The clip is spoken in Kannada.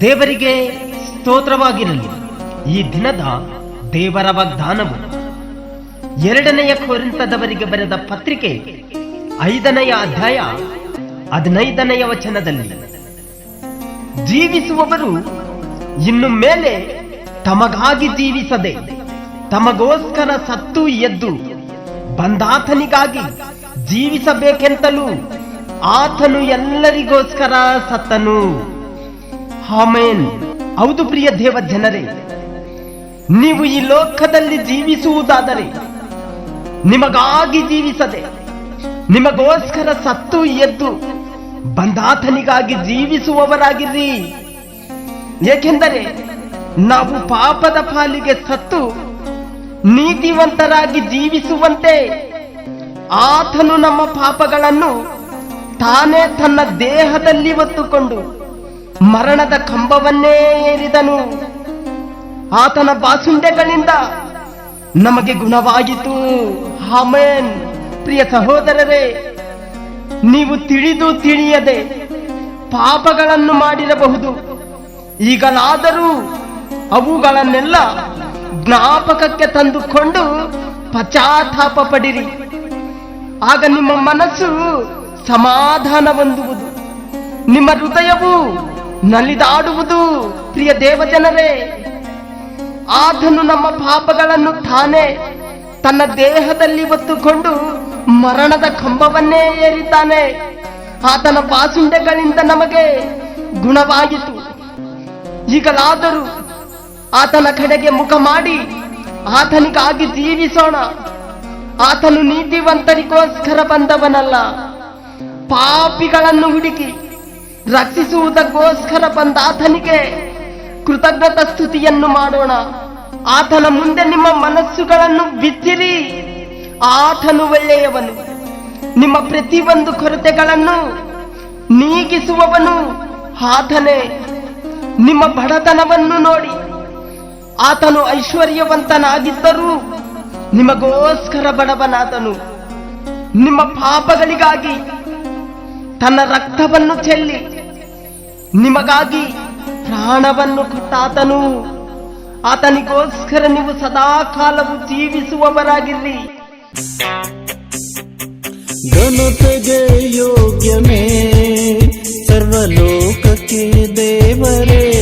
ದೇವರಿಗೆ ಸ್ತೋತ್ರವಾಗಿರಲಿ. ಈ ದಿನದ ದೇವರ ವಾಗ್ದಾನವು ಎರಡನೆಯ ಕೋರಿಂತದವರಿಗೆ ಬರೆದ ಪತ್ರಿಕೆ ಐದನೆಯ ಅಧ್ಯಾಯ ಹದಿನೈದನೆಯ ವಚನದಲ್ಲಿ, ಜೀವಿಸುವವರು ಇನ್ನು ಮೇಲೆ ತಮಗಾಗಿ ಜೀವಿಸದೆ ತಮಗೋಸ್ಕರ ಸತ್ತು ಎದ್ದು ಬಂದಾತನಿಗಾಗಿ ಜೀವಿಸಬೇಕೆಂತಲೂ ಆತನು ಎಲ್ಲರಿಗೋಸ್ಕರ ಸತ್ತನು. ಹಾಮೇನ್ ಹೌದು ಪ್ರಿಯ ದೇವ ಜನರೇ ನೀವು ಈ ಲೋಕದಲ್ಲಿ ಜೀವಿಸುವುದಾದರೆ ನಿಮಗಾಗಿ ಜೀವಿಸದೆ, ನಿಮಗೋಸ್ಕರ ಸತ್ತು ಎದ್ದು ಬಂದಾತನಿಗಾಗಿ ಜೀವಿಸುವವರಾಗಿರಿ. ಏಕೆಂದರೆ ನಾವು ಪಾಪದ ಪಾಲಿಗೆ ಸತ್ತು ನೀತಿವಂತರಾಗಿ ಜೀವಿಸುವಂತೆ ಆತನು ನಮ್ಮ ಪಾಪಗಳನ್ನು ತಾನೇ ತನ್ನ ದೇಹದಲ್ಲಿ ಹೊತ್ತುಕೊಂಡು ಮರಣದ ಕಂಬವನ್ನೇ ಏರಿದನು. ಆತನ ಬಾಸುಂಡೆಗಳಿಂದ ನಮಗೆ ಗುಣವಾಯಿತು. ಹಾಮೇನ್ ಪ್ರಿಯ ಸಹೋದರರೇ, ನೀವು ತಿಳಿದು ತಿಳಿಯದೆ ಪಾಪಗಳನ್ನು ಮಾಡಿರಬಹುದು. ಈಗಲಾದರೂ ಅವುಗಳನ್ನೆಲ್ಲ ಜ್ಞಾಪಕಕ್ಕೆ ತಂದುಕೊಂಡು ಪಶ್ಚಾತ್ತಾಪ ಪಡಿರಿ. ಆಗ ನಿಮ್ಮ ಮನಸ್ಸು ಸಮಾಧಾನ ಹೊಂದುವುದು. ನಿಮ್ಮ ಹೃದಯವು ನಲಿದಾಡುವುದು, ಪ್ರಿಯ ದೇವಜನರೇ. ಆತನು ನಮ್ಮ ಪಾಪಗಳನ್ನು ತಾನೆ ತನ್ನ ದೇಹದಲ್ಲಿ ಹೊತ್ತುಕೊಂಡು ಮರಣದ ಕಂಬವನ್ನೇ ಏರಿತಾನೆ ಆತನ ಪಾಸುಂಡೆಗಳಿಂದ ನಮಗೆ ಗುಣವಾಯಿತು ಈಗಲಾದರೂ ಆತನ ಕಡೆಗೆ ಮುಖ ಮಾಡಿ, ಆತನಿಗಾಗಿ ಜೀವಿಸೋಣ. ಆತನು ನೀತಿವಂತರಿಗೋಸ್ಕರ ಬಂದವನಲ್ಲ. ಪಾಪಿಗಳನ್ನು ಹುಡುಕಿ ರಕ್ಷಿಸುವುದಕ್ಕೋಸ್ಕರ ಬಂದ ಆತನಿಗೆ ಕೃತಜ್ಞತ ಸ್ತುತಿಯನ್ನು ಮಾಡೋಣ. ಆತನ ಮುಂದೆ ನಿಮ್ಮ ಮನಸ್ಸುಗಳನ್ನು ಬಿಚ್ಚಿರಿ ಆತನು ಒಳ್ಳೆಯವನು. ನಿಮ್ಮ ಪ್ರತಿಯೊಂದು ಕೊರತೆಗಳನ್ನು ನೀಗಿಸುವವನು ಆತನೇ. ನಿಮ್ಮ ಬಡತನವನ್ನು ನೋಡಿ ಆತನು ಐಶ್ವರ್ಯವಂತನಾಗಿದ್ದರೂ ನಿಮಗೋಸ್ಕರ ಬಡವನಾದನು. ನಿಮ್ಮ ಪಾಪಗಳಿಗಾಗಿ ತನ್ನ ರಕ್ತವನ್ನು ಚೆಲ್ಲಿ ನಿಮಗಾಗಿ ಪ್ರಾಣವನ್ನು ಕೊಟ್ಟಾತನು. ಆತನಿಗೋಸ್ಕರ ನೀವು ಸದಾ ಕಾಲವು ಜೀವಿಸುವವರಾಗಿರ್ರಿ ಘನತೆಗೆ ಯೋಗ್ಯನೇ, ಸರ್ವಲೋಕಕ್ಕೆ ದೇವರೇ.